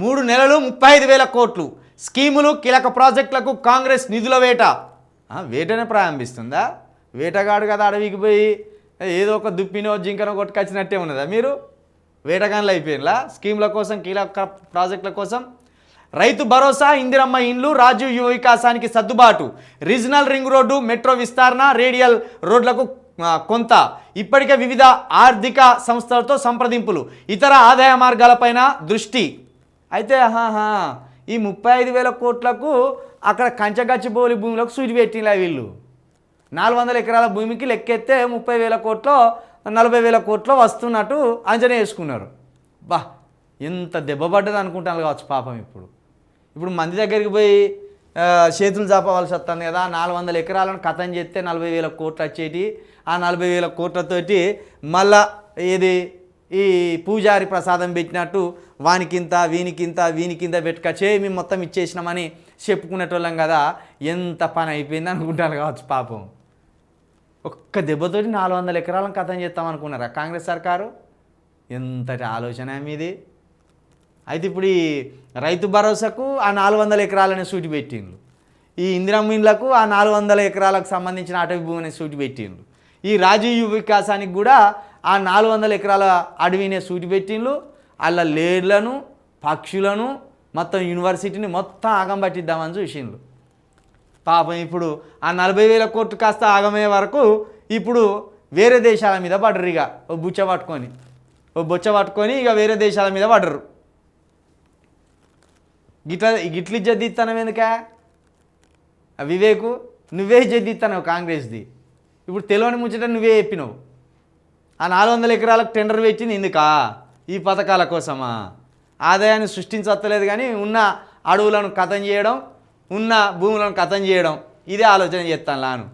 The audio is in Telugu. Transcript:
మూడు నెలలు ముప్పై ఐదు వేల కోట్లు. స్కీములు కీలక ప్రాజెక్టులకు కాంగ్రెస్ నిధుల వేట. వేటనే ప్రారంభిస్తుందా? వేటగాడు కదా అడవికి పోయి ఏదో ఒక దుప్పినో జింకనో కొట్టుకొచ్చినట్టే ఉన్నదా మీరు? వేటగాన్లు అయిపోయినలా? స్కీముల కోసం కీలక ప్రాజెక్టుల కోసం? రైతు భరోసా ఇందిరమ్మ ఇండ్లు రాజీవ్ యువ వికాసానికి సర్దుబాటు. రీజనల్ రింగ్ రోడ్డు మెట్రో విస్తరణ రేడియల్ రోడ్లకు కొంత. ఇప్పటికే వివిధ ఆర్థిక సంస్థలతో సంప్రదింపులు. ఇతర ఆదాయ మార్గాలపైన దృష్టి. అయితే ఆహాహా ఈ ముప్పై ఐదు వేల కోట్లకు అక్కడ కంచగచ్చిబోలి భూములకు సూచి పెట్టిలా వీళ్ళు. నాలుగు వందల ఎకరాల భూమికి లెక్కెత్తే ముప్పై వేల కోట్లో నలభై వేల కోట్లో వస్తున్నట్టు అంచనా వేసుకున్నారు. బా ఎంత దెబ్బపడ్డది అనుకుంటాను కావచ్చు పాపం ఇప్పుడు. ఇప్పుడు మంది దగ్గరికి పోయి చేతులు చాపవలసి వస్తుంది కదా నాలుగు వందల ఎకరాలను కథం చేస్తే నలభై వేల కోట్లు వచ్చేటి ఆ నలభై వేల కోట్లతోటి మళ్ళా ఏది ఈ పూజారి ప్రసాదం పెట్టినట్టు వానికింత వీనికింత వీనికింత పెట్టుకొచ్చే మేము మొత్తం ఇచ్చేసినామని చెప్పుకునేటోళ్ళం కదా. ఎంత పని అయిపోయింది అనుకుంటాను కావచ్చు పాపం. ఒక్క దెబ్బతోటి నాలుగు వందల ఎకరాలను కథం చేస్తాం అనుకున్నారా కాంగ్రెస్ సర్కారు? ఎంతటి ఆలోచన మీది. అయితే ఇప్పుడు ఈ రైతు భరోసాకు ఆ నాలుగు వందల ఎకరాలనే సూటి పెట్టిండ్రు. ఈ ఇందిరమ్మీన్లకు ఆ నాలుగు వందల ఎకరాలకు సంబంధించిన అటవీ భూమిని సూటి పెట్టిండ్రు. ఈ రాజీవ్ వికాసానికి కూడా ఆ నాలుగు వందల ఎకరాల అడవినే సూటిపెట్టిండ్లు అలా లేడ్లను పక్షులను మొత్తం యూనివర్సిటీని మొత్తం ఆగం పట్టిద్దామని చూసిండ్రు పాపం ఇప్పుడు ఆ నలభై వేల కోట్లు కాస్త ఆగమయ్యే వరకు ఇప్పుడు వేరే దేశాల మీద పడరు ఇక. ఓ బుచ్చ పట్టుకొని. ఓ బొచ్చ పట్టుకొని ఇక వేరే దేశాల మీద పడరు గిట్ల గిట్లు జద్దిస్తాను ఎందుక? వివేకు నువ్వే జద్దిస్తావు కాంగ్రెస్ది. ఇప్పుడు తెలియని ముచ్చట నువ్వే చెప్పినావు. ఆ నాలుగు వందల ఎకరాలకు టెండర్ పెట్టింది ఎందుకా? ఈ పథకాల కోసమా? ఆదాయాన్ని సృష్టించలేదు కానీ ఉన్న అడవులను కథం చేయడం ఉన్న భూములను కథం చేయడం ఇదే ఆలోచన చేస్తాను లాను.